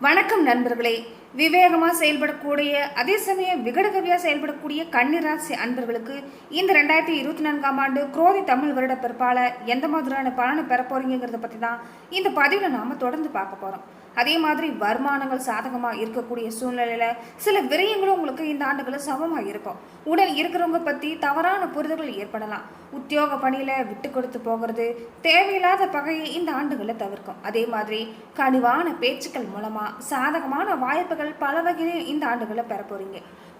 வணக்கம் நண்பர்களே. விவேகமாக செயல்படக்கூடிய அதே சமயம் விகடகவியாக செயல்படக்கூடிய கன்னிராசி அன்பர்களுக்கு இந்த ரெண்டாயிரத்தி இருபத்தி நான்காம் ஆண்டு குரோதி தமிழ் வருட பிற்பால எந்த மாதிரியான பலனை பெற பற்றி தான் இந்த பதிவில் நாம் தொடர்ந்து பார்க்க போகிறோம் அதே மாதிரி வருமானங்கள் சாதகமாக இருக்கக்கூடிய சூழ்நிலையில் சில விரயங்களும் உங்களுக்கு இந்த ஆண்டுகளில் சமமாக இருக்கும். உடல் இருக்கிறவங்க பற்றி தவறான புரிதல்கள் ஏற்படலாம். உத்தியோக பணியில் விட்டு கொடுத்து போகிறது தேவையில்லாத பகையை இந்த ஆண்டுகளில் தவிர்க்கும். அதே மாதிரி கனிவான பேச்சுக்கள் மூலமாக சாதகமான வாய்ப்புகள் பல வகையிலையும் இந்த ஆண்டுகளில் பெற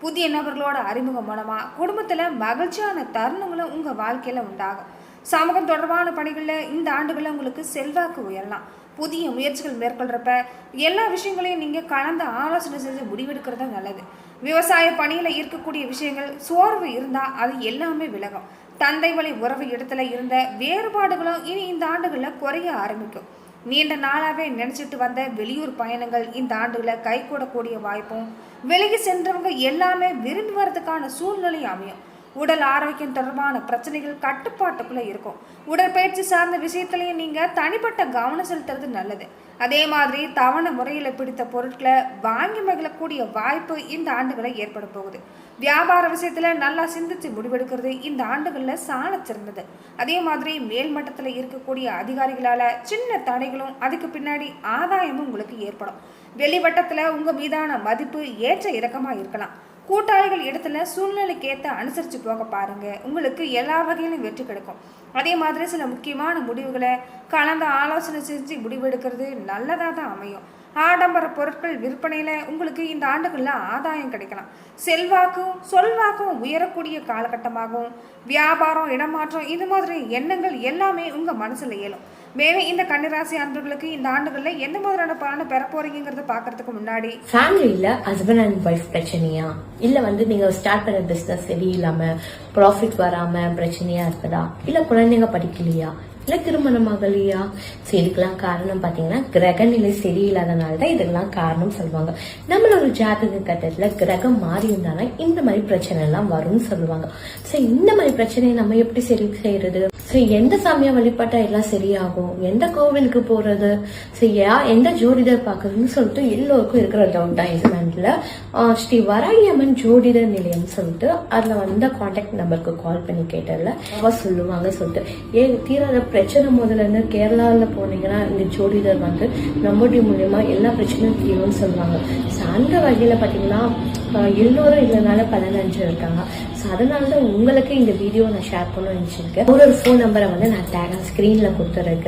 புதிய நபர்களோட அறிமுகம் மூலமாக குடும்பத்தில் மகிழ்ச்சியான தருணங்களும் உங்கள் வாழ்க்கையில் உண்டாகும். சமூகம் தொடர்பான பணிகளில் இந்த ஆண்டுகளில் உங்களுக்கு செல்வாக்கு உயரலாம். புதிய முயற்சிகள் மேற்கொள்கிறப்ப எல்லா விஷயங்களையும் நீங்கள் கலந்து ஆலோசனை செஞ்சு முடிவெடுக்கிறது நல்லது. விவசாய பணியில் இருக்கக்கூடிய விஷயங்கள் சோர்வு இருந்தால் அது எல்லாமே விலகும். தந்தை வழி உறவு இடத்துல இருந்த வேறுபாடுகளும் இனி இந்த ஆண்டுகளில் குறைய ஆரம்பிக்கும். நீண்ட நாளாகவே நினச்சிட்டு வந்த வெளியூர் பயணங்கள் இந்த ஆண்டுகளில் கைகூடக்கூடிய வாய்ப்பும் விலகி சென்றவங்க எல்லாமே விரும்பி வரதுக்கான சூழ்நிலை அமையும். உடல் ஆரோக்கியம் தொடர்பான பிரச்சனைகள் கட்டுப்பாட்டுக்குள்ளே இருக்கும். உடற்பயிற்சி சார்ந்த விஷயத்துலையும் நீங்கள் தனிப்பட்ட கவனம் செலுத்துறது நல்லது. அதே மாதிரி தவணை முறையில் பிடித்த பொருட்களை வாங்கி மகிழக்கூடிய வாய்ப்பு இந்த ஆண்டுகளை ஏற்பட போகுது. வியாபார விஷயத்தில் நல்லா சிந்தித்து முடிவெடுக்கிறது இந்த ஆண்டுகளில் சாண சிறந்தது. அதே மாதிரி மேல்மட்டத்தில் இருக்கக்கூடிய அதிகாரிகளால் சின்ன தடைகளும் அதுக்கு பின்னாடி ஆதாயமும் உங்களுக்கு ஏற்படும். வெளிவட்டத்தில் உங்கள் மீதான மதிப்பு ஏற்ற இறக்கமாக இருக்கலாம். கூட்டாளிகள் இடத்துல சூழ்நிலைக்கு ஏற்ற அனுசரித்து போக பாருங்க. உங்களுக்கு எல்லா வகையிலும் வெற்றி கிடைக்கும். அதே மாதிரி சில முக்கியமான முடிவுகளை கலந்து ஆலோசனை செஞ்சு முடிவெடுக்கிறது நல்லதாக தான் அமையும். ஆடம்பர பொருட்கள் விற்பனையில் உங்களுக்கு இந்த ஆண்டுகளில் ஆதாயம் கிடைக்கலாம். செல்வாக்கும் சொல்வாக்கும் உயரக்கூடிய காலகட்டமாகவும் வியாபாரம் இடமாற்றம் இது மாதிரி எண்ணங்கள் எல்லாமே உங்கள் மனசில் இயலும் மேலும் இந்த கன்னிராசி அன்பர்களுக்கு இந்த ஆண்டுகளில் எந்த மாதிரியான பலனை பெற போறீங்கிறத பாக்குறதுக்கு முன்னாடி ஃபேமிலியில ஹஸ்பண்ட் அண்ட் ஒய்ஃப் பிரச்சனையா? இல்ல வந்து நீங்க ஸ்டார்ட் பண்ண பிசினஸ் சரியில்லாம ப்ராஃபிட் வராம பிரச்சனையா இருக்குதா? இல்ல குழந்தைங்க படிக்கலையா? இல்ல திருமணம் ஆகலையா? இதுக்கெல்லாம் காரணம் பாத்தீங்கன்னா கிரக நிலை சரியில்லாதனால தான் இதுக்கெல்லாம் காரணம் சொல்லுவாங்க. நம்மளோட ஜாதக கட்டத்துல கிரகம் மாறி இருந்தாலும் இந்த மாதிரி பிரச்சனை எல்லாம் வரும்னு சொல்லுவாங்க. சோ இந்த மாதிரி பிரச்சனையை நம்ம எப்படி சரி செய்யறது? சோ எந்த சாமியா வழிபாட்டா எல்லாம் சரியாகும்? எந்த கோவிலுக்கு போறது? செய்யா எந்த ஜோதிடர் பார்க்குறதுன்னு சொல்லிட்டு எல்லோருக்கும் இருக்கிற டவுட் தான் இன்ஸ்மெண்ட்ல ஸ்ரீ வராகியம்மன் ஜோதிடர் நிலையம் சொல்லிட்டு அதுல வந்த காண்டாக்ட் நம்பருக்கு கால் பண்ணி கேட்டதுல அவ சொல்லுவாங்க சொல்லிட்டு ஏ தீராத பிரச்சனை முதல்ல இருந்து கேரளாவில் போனீங்கன்னா இந்த ஜோதிடர் வந்து நம்முடைய மூலியமா எல்லா பிரச்சனையும் தீரும்னு சொல்லுவாங்க. சார்ந்த அந்த வகையில பாத்தீங்கன்னா எல்லோரும் இல்லைனால பதினஞ்சு இருக்காங்க. ஸோ அதனால தான் உங்களுக்கு இந்த வீடியோ நான் ஷேர் பண்ணணும்னு நினச்சிருக்கேன். ஒரு ஒரு ஃபோன் நம்பரை வந்து நான் டேக் ஸ்க்ரீனில் கொடுத்துருக்கேன்.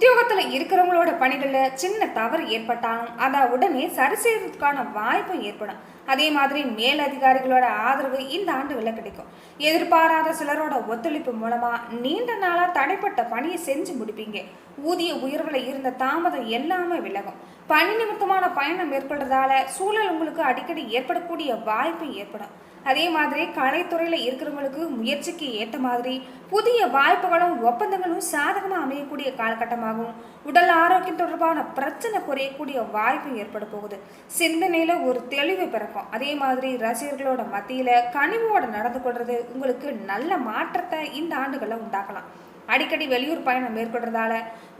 உத்தியோகத்தில் இருக்கிறவங்களோட பணிகளில் சின்ன தவறு ஏற்பட்டாலும் அதை உடனே சரி செய்வதற்கான வாய்ப்பு ஏற்படும். அதே மாதிரி மேலதிகாரிகளோட ஆதரவு இந்த ஆண்டுகளில் கிடைக்கும். எதிர்பாராத சிலரோட ஒத்துழைப்பு மூலமாக நீண்ட நாளாக தடைப்பட்ட பணியை செஞ்சு முடிப்பீங்க. ஊதிய உயர்வில் இருந்த தாமதம் எல்லாமே விலகும். பணி நிமித்தமான பயணம் மேற்கொள்றதால சூழல் உங்களுக்கு அடிக்கடி ஏற்படக்கூடிய வாய்ப்பு ஏற்படும். அதே மாதிரி கலைத்துறையில் இருக்கிறவங்களுக்கு முயற்சிக்கு ஏற்ற மாதிரி புதிய வாய்ப்புகளும் ஒப்பந்தங்களும் சாதகமாக அமையக்கூடிய காலகட்டமாக காலகட்டமாகவும் உடல் ஆரோக்கியம் தொடர்பான பிரச்சனை குறையக்கூடிய வாய்ப்பு ஏற்பட போகுது. சிந்தனையில் ஒரு தெளிவு பிறக்கும். அதே மாதிரி ரசிகர்களோட மத்தியில் கனிவோட நடந்து கொள்றது உங்களுக்கு நல்ல மாற்றத்தை இந்த ஆண்டுகளில் உண்டாக்கலாம். அடிக்கடி வெளியூர் பயணம் மேற்கொள்றதால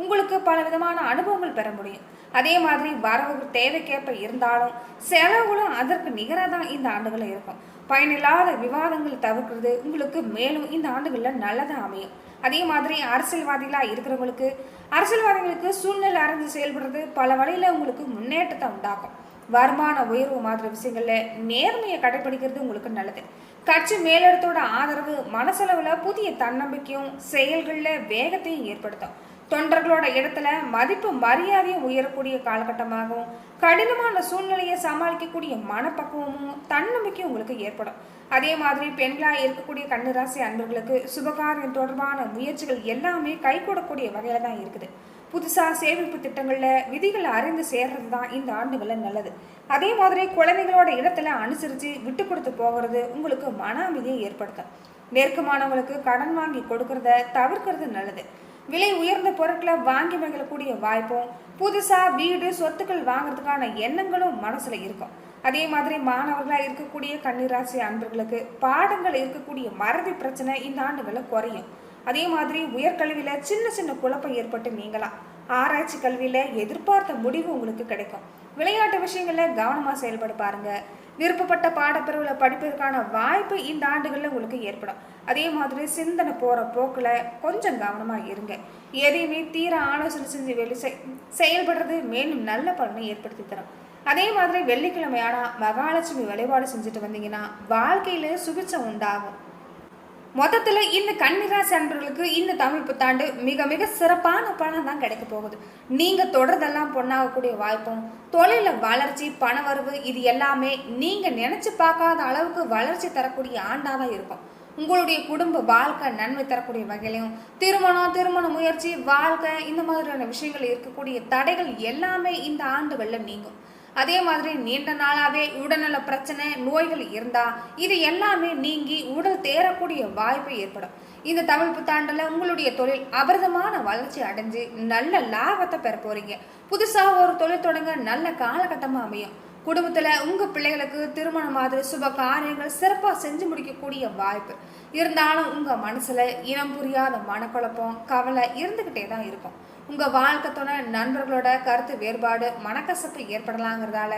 உங்களுக்கு பல விதமான அனுபவங்கள் பெற முடியும். அதே மாதிரி வரவு தேவைக்கேற்ப இருந்தாலும் செலவுகளும் அதற்கு நிகராக தான் இந்த ஆண்டுகளில் இருக்கும். பயனில்லாத விவாதங்கள் தவிர்க்கிறது. உங்களுக்கு மேலும் இந்த ஆண்டுகளில் நல்லதாக அமையும். அதே மாதிரி அரசியல்வாதிகளாக இருக்கிறவங்களுக்கு அரசியல்வாதிகளுக்கு சூழ்நிலை அறிந்து செயல்படுறது பல வழியில் உங்களுக்கு முன்னேற்றத்தை உண்டாக்கும். வருமான உயர்வு மாதிரி விஷயங்களில் நேர்மையை கடைபிடிக்கிறது உங்களுக்கு நல்லது. கட்சி மேலிடத்தோட ஆதரவு மனசளவில் புதிய தன்னம்பிக்கையும் செயல்களில் வேகத்தையும் ஏற்படுத்தும். தொண்டர்களோட இடத்துல மதிப்பு மரியாதையும் உயரக்கூடிய காலகட்டமாகவும் கடினமான சூழ்நிலையை சமாளிக்கக்கூடிய மனப்பக்குவமும் தன்னம்பிக்கையும் உங்களுக்கு ஏற்படும். அதே மாதிரி பெண்களாக இருக்கக்கூடிய கண்ணுராசி அன்பர்களுக்கு சுபகாரியம் தொடர்பான முயற்சிகள் எல்லாமே கைகூடக்கூடிய வகையில் தான் இருக்குது. புதுசாக சேமிப்பு திட்டங்களில் விதிகளை அறிந்து சேர்றது தான் இந்த ஆண்டுகளில் நல்லது. அதே மாதிரி குழந்தைகளோட இடத்துல அனுசரித்து விட்டு கொடுத்து போகிறது உங்களுக்கு மன அமைதியை ஏற்படுத்தும். நெருக்கமானவங்களுக்கு கடன் வாங்கி கொடுக்கறத தவிர்க்கிறது நல்லது. விலை உயர்ந்த பொருட்களை வாங்கி மகிழக்கூடிய வாய்ப்பும் புதுசாக வீடு சொத்துக்கள் வாங்குறதுக்கான எண்ணங்களும் மனசில் இருக்கும். அதே மாதிரி மாணவர்களாக இருக்கக்கூடிய கன்னிராசி அன்பர்களுக்கு பாடங்கள் இருக்கக்கூடிய மறதி பிரச்சனை இந்த ஆண்டுகளில் குறையும். அதே மாதிரி உயர்கல்வியில் சின்ன சின்ன குழப்பம் ஏற்பட்டு நீங்களாம் ஆராய்ச்சி கல்வியில் எதிர்பார்த்த முடிவு உங்களுக்கு கிடைக்கும். விளையாட்டு விஷயங்களில் கவனமாக செயல்பட பாருங்கள் விருப்பப்பட்ட பாடப்பிரிவில் படிப்பதற்கான வாய்ப்பு இந்த ஆண்டுகளில் உங்களுக்கு ஏற்படும். அதே மாதிரி சிந்தனை போகிற போக்கில் கொஞ்சம் கவனமாக இருங்க. எதையுமே தீர ஆலோசனை செஞ்சு வெளி செயல்படுறது மேலும் நல்ல பலனை ஏற்படுத்தி தரும். அதே மாதிரி வெள்ளிக்கிழமை ஆனால் மகாலட்சுமி வழிபாடு செஞ்சுட்டு வந்தீங்கன்னா வாழ்க்கையில் சுபிச்சம் உண்டாகும். மொத்தத்தில் இந்த கன்னிராசி அன்பர்களுக்கு இந்த தமிழ் புத்தாண்டு மிக மிக சிறப்பான பணம் தான் கிடைக்க போகுது. நீங்கள் தொடர்தெல்லாம் பொண்ணாகக்கூடிய வாய்ப்பும் தொழிலில் வளர்ச்சி பணவரவு இது எல்லாமே நீங்கள் நினச்சி பார்க்காத அளவுக்கு வளர்ச்சி தரக்கூடிய ஆண்டாக தான் இருக்கும். உங்களுடைய குடும்ப வாழ்க்கை நன்மை தரக்கூடிய வகையிலையும் திருமணம் திருமண முயற்சி வாழ்க்கை இந்த மாதிரியான விஷயங்கள் இருக்கக்கூடிய தடைகள் எல்லாமே இந்த ஆண்டுகளில் நீங்கும். அதே மாதிரி நீண்ட நாளாகவே உடல்நல பிரச்சனை நோய்கள் இருந்தால் இது எல்லாமே நீங்கி உடல் தேரக்கூடிய வாய்ப்பு ஏற்படும். இந்த தமிழ் புத்தாண்டில் உங்களுடைய தொழில் அபரிதமான வளர்ச்சி அடைஞ்சு நல்ல லாபத்தை பெற போகிறீங்க புதுசாக ஒரு தொழில் தொடங்க நல்ல காலகட்டமாக அமையும். குடும்பத்தில் உங்கள் பிள்ளைகளுக்கு திருமணம் மாதிரி சுப காரியங்கள் சிறப்பாக செஞ்சு முடிக்கக்கூடிய வாய்ப்பு. இருந்தாலும் உங்கள் மனசில் இனம் புரியாத மனக்குழப்பம் கவலை இருந்துக்கிட்டே தான் இருக்கும். உங்கள் வாழ்க்கை துணை நண்பர்களோட கருத்து வேறுபாடு மனக்கசப்பு ஏற்படலாங்கிறதால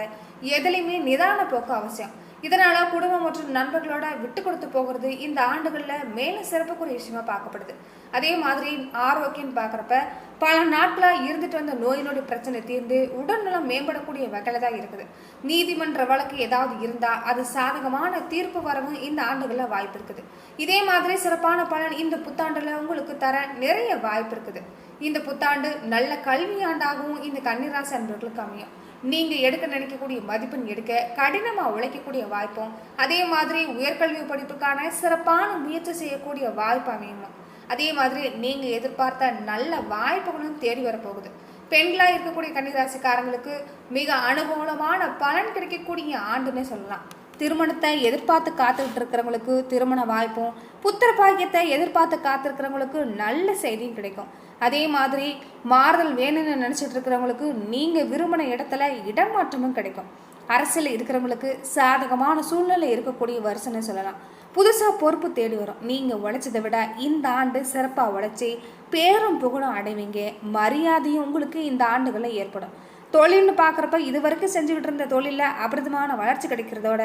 எதுலேயுமே நிதான போக்கு அவசியம். இதனால குடும்பம் மற்றும் நண்பர்களோட விட்டு கொடுத்து போகிறது இந்த ஆண்டுகளில் மேலும் சிறப்புக்குரிய விஷயமா பார்க்கப்படுது. அதே மாதிரி ஆரோக்கியம் பார்க்குறப்ப பல நாட்களாக இருந்துட்டு வந்த நோயினுடைய பிரச்சனை தீர்ந்து உடல்நலம் மேம்படக்கூடிய வகையில தான் இருக்குது. நீதிமன்ற வழக்கு ஏதாவது இருந்தால் அது சாதகமான தீர்ப்பு வரவும் இந்த ஆண்டுகளில் வாய்ப்பு இருக்குது. இதே மாதிரி சிறப்பான பலன் இந்த புத்தாண்டில் உங்களுக்கு தர நிறைய வாய்ப்பு இருக்குது. இந்த புத்தாண்டு நல்ல கல்வி ஆண்டாகவும் இந்த கன்னிராசி அன்பர்களுக்கு அமையும். நீங்கள் எடுக்க நினைக்கக்கூடிய மதிப்பெண் எடுக்க கடினமாக உழைக்கக்கூடிய வாய்ப்பும் அதே மாதிரி உயர்கல்வி படிப்புக்கான சிறப்பான முயற்சி செய்யக்கூடிய வாய்ப்பு அமையும்? அதே மாதிரி நீங்கள் எதிர்பார்த்த நல்ல வாய்ப்புகளும் தேடி வரப்போகுது. பெண்களாக இருக்கக்கூடிய கன்னிராசிக்காரங்களுக்கு மிக அனுகூலமான பலன் கிடைக்கக்கூடிய ஆண்டுன்னே சொல்லலாம். திருமணத்தை எதிர்பார்த்து காத்துக்கிட்டு இருக்கிறவங்களுக்கு திருமண வாய்ப்பும் புத்திர பாக்கியத்தை எதிர்பார்த்து காத்திருக்கிறவங்களுக்கு நல்ல செய்தியும் கிடைக்கும். அதே மாதிரி மாறுதல் வேணும்னு நினச்சிட்டு இருக்கிறவங்களுக்கு நீங்கள் விரும்பின இடத்துல இடமாற்றமும் கிடைக்கும். அரசியல் இருக்கிறவங்களுக்கு சாதகமான சூழ்நிலை இருக்கக்கூடிய வருஷம்னு சொல்லலாம். புதுசாக பொறுப்பு தேடி வரும். நீங்கள் உழைச்சதை விட இந்த ஆண்டு சிறப்பாக உழைச்சி பேரும் புகழும் அடைவீங்க. மரியாதையும் உங்களுக்கு இந்த ஆண்டுகளில் ஏற்படும். தொழில்னு பார்க்குறப்ப இது வரைக்கும் செஞ்சுக்கிட்டு இருந்த தொழிலில் அபரிதமான வளர்ச்சி கிடைக்கிறதோட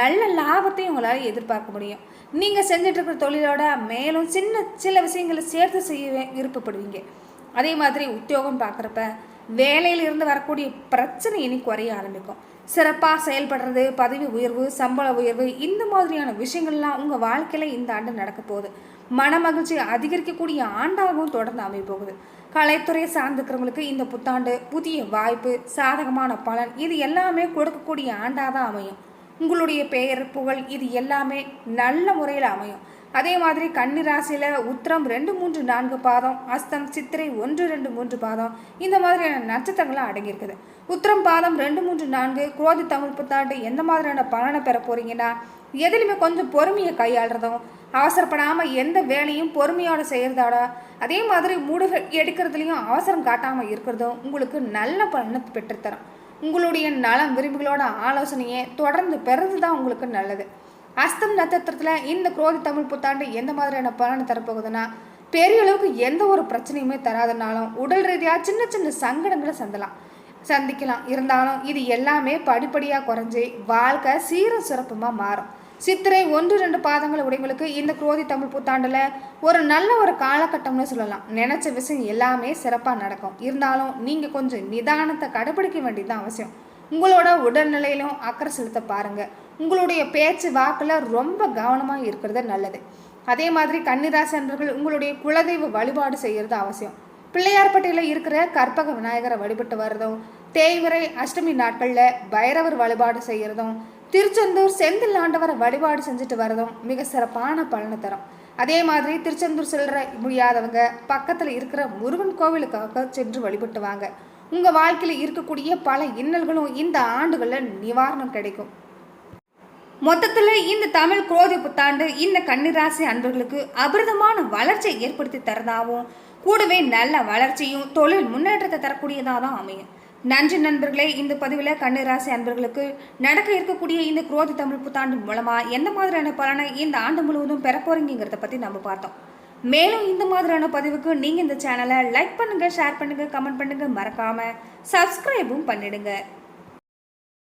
நல்ல லாபத்தையும் உங்களால் எதிர்பார்க்க முடியும். நீங்கள் செஞ்சிட்ருக்கிற தொழிலோட மேலும் சின்ன சில விஷயங்களை சேர்த்து செய்ய விருப்பப்படுவீங்க. அதே மாதிரி உத்தியோகம் பார்க்குறப்ப வேலையிலிருந்து வரக்கூடிய பிரச்சனை இனி குறைய ஆரம்பிக்கும். சிறப்பாக செயல்படுறது பதவி உயர்வு சம்பள உயர்வு இந்த மாதிரியான விஷயங்கள்லாம் உங்கள் வாழ்க்கையில் இந்த ஆண்டு நடக்க போகுது. மன மகிழ்ச்சி அதிகரிக்கக்கூடிய ஆண்டாகவும் தொடர்ந்து அமைய போகுது. கலைத்துறையை சார்ந்திருக்கிறவங்களுக்கு இந்த புத்தாண்டு புதிய வாய்ப்பு சாதகமான பலன் இது எல்லாமே கொடுக்கக்கூடிய ஆண்டாக தான் அமையும். உங்களுடைய பெயர் புகழ் இது எல்லாமே நல்ல முறையில் அமையும். அதே மாதிரி கன்னிராசியில் உத்திரம் ரெண்டு மூன்று நான்கு பாதம் அஸ்தம் சித்திரை ஒன்று ரெண்டு மூன்று பாதம் இந்த மாதிரியான நட்சத்திரங்கள்லாம் அடங்கியிருக்குது. உத்திரம் பாதம் ரெண்டு மூன்று நான்கு குரோதி தமிழ் புத்தாண்டு எந்த மாதிரியான பலனை பெற போகிறீங்கன்னா எதுலையுமே கொஞ்சம் பொறுமையை கையாளுறதும் அவசரப்படாமல் எந்த வேலையும் பொறுமையோடு செய்கிறதோட அதே மாதிரி முடிவு எடுக்கிறதுலையும் அவசரம் காட்டாமல் இருக்கிறதும் உங்களுக்கு நல்ல பலனை பெற்றுத்தரும். உங்களுடைய நலம் விரும்பிகளோட ஆலோசனையை தொடர்ந்து பெறது தான் உங்களுக்கு நல்லது. அஸ்தம் நட்சத்திரத்தில் இந்த குரோதி தமிழ் புத்தாண்டு எந்த மாதிரியான பலனை தரப்போகுதுன்னா பெரிய அளவுக்கு எந்த ஒரு பிரச்சனையுமே தராதனாலும் உடல் ரீதியாக சின்ன சின்ன சங்கடங்களை சந்தலாம். சந்திக்கலாம். இருந்தாலும் இது எல்லாமே படிப்படியாக குறைஞ்சி வாழ்க்கை சீர சிறப்புமாக மாறும். சித்திரை ஒன்று ரெண்டு பாதங்கள் உடையவங்களுக்கு இந்த குரோதி தமிழ் புத்தாண்டில் ஒரு நல்ல ஒரு காலகட்டம்னு சொல்லலாம். நினச்ச விஷயம் எல்லாமே சிறப்பாக நடக்கும். இருந்தாலும் நீங்கள் கொஞ்சம் நிதானத்தை கடைபிடிக்க வேண்டியது அவசியம். உங்களோட உடல்நிலையிலும் அக்கறை செலுத்த பாருங்கள் உங்களுடைய பேச்சு வாக்கில் ரொம்ப கவனமாக இருக்கிறது நல்லது. அதே மாதிரி கன்னிராசி அன்பர்கள் உங்களுடைய குலதெய்வ வழிபாடு செய்கிறது அவசியம். பிள்ளையார்பட்டியில் இருக்கிற கற்பக விநாயகரை வழிபட்டு வர்றதும் தேய்விரை அஷ்டமி நாட்களில் பைரவர் வழிபாடு செய்கிறதும் திருச்செந்தூர் செந்தில் ஆண்டவரை வழிபாடு செஞ்சுட்டு வர்றதும் மிக சிறப்பான பலனை தரும். அதே மாதிரி திருச்செந்தூர் செல்ற முடியாதவங்க பக்கத்தில் இருக்கிற முருகன் கோவிலுக்காக சென்று வழிபட்டு வாங்க. உங்கள் வாழ்க்கையில் இருக்கக்கூடிய பல இன்னல்களும் இந்த ஆண்டுகளில் நிவாரணம் கிடைக்கும். மொத்தத்தில் இந்த தமிழ் குரோதி புத்தாண்டு இந்த கன்னிராசி அன்பர்களுக்கு அபிரதமான வளர்ச்சியை ஏற்படுத்தி தரதாகவும் கூடவே நல்ல வளர்ச்சியும் தொழில் முன்னேற்றத்தை தரக்கூடியதாக தான் அமையும். நன்றி நண்பர்களே இந்த பதிவில் கன்னிராசி அன்பர்களுக்கு நடக்க இருக்கக்கூடிய இந்த குரோதி தமிழ் புத்தாண்டு மூலமாக எந்த மாதிரியான பலனை இந்த ஆண்டு முழுவதும் பெற பற்றி நம்ம பார்த்தோம். மேலும் இந்த மாதிரியான பதிவுக்கு நீங்கள் இந்த சேனலை லைக் பண்ணுங்கள் ஷேர் பண்ணுங்கள் கமெண்ட் பண்ணுங்கள் மறக்காமல் சப்ஸ்கிரைபும் பண்ணிடுங்க.